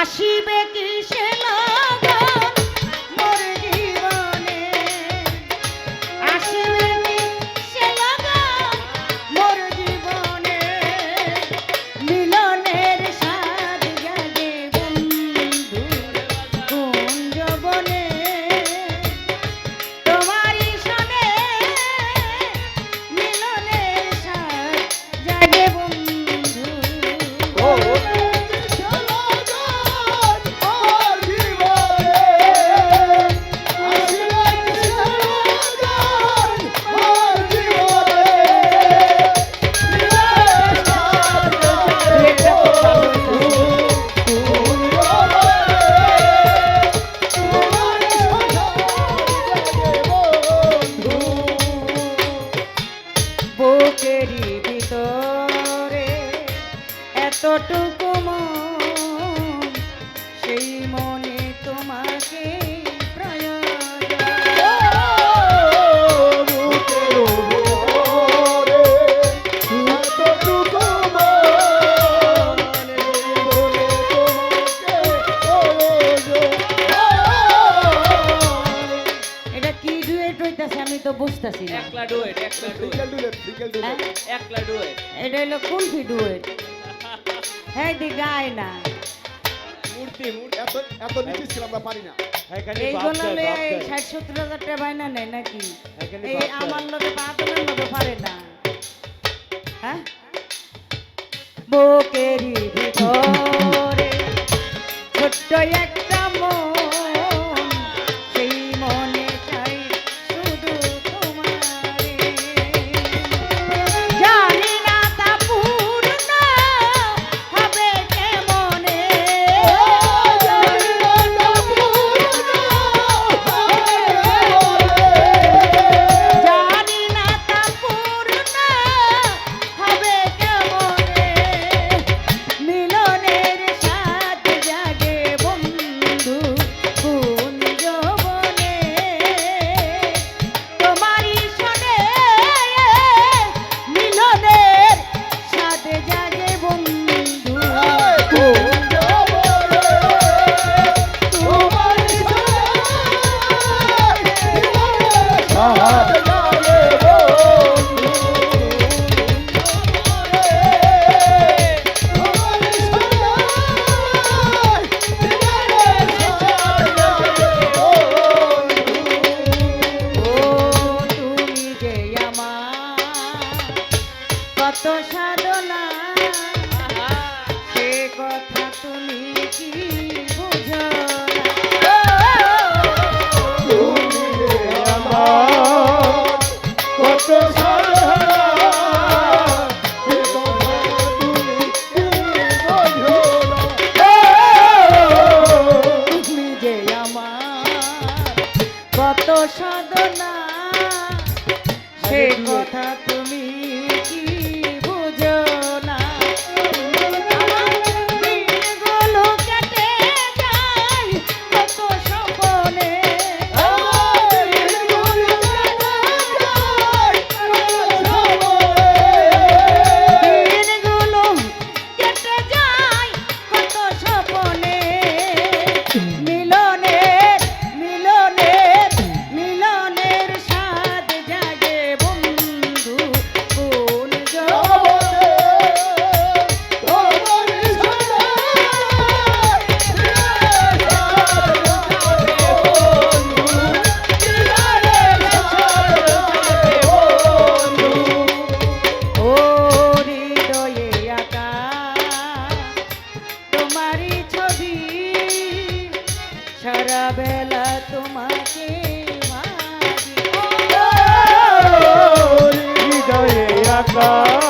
আসিবে কি সে এতটুকু মন সেই মনে তোমাকে এটা কি ডুয়েট হইতাছে? আমি তো বুঝতাছি একলা ডুয়েট একলা ডুয়েট হ্যাঁ? একলা ডুয়েট এটা হলো কোন ডুয়েট হ্যাঁ দি গায় না। মূর্তি এত এত নিচে ছিল আমরা পারি না। এইগুলো ষাট সত্তর হাজার টাকা বাইনা নেয় নাকি? এখানে এই আমার লোকে পারে না হ্যাঁ? কত সাধনা সে কথা তুমি কি বুঝো না? তুমি কত সাধনা সে কথা বেলা তোমাকে। হৃদয়ে আকা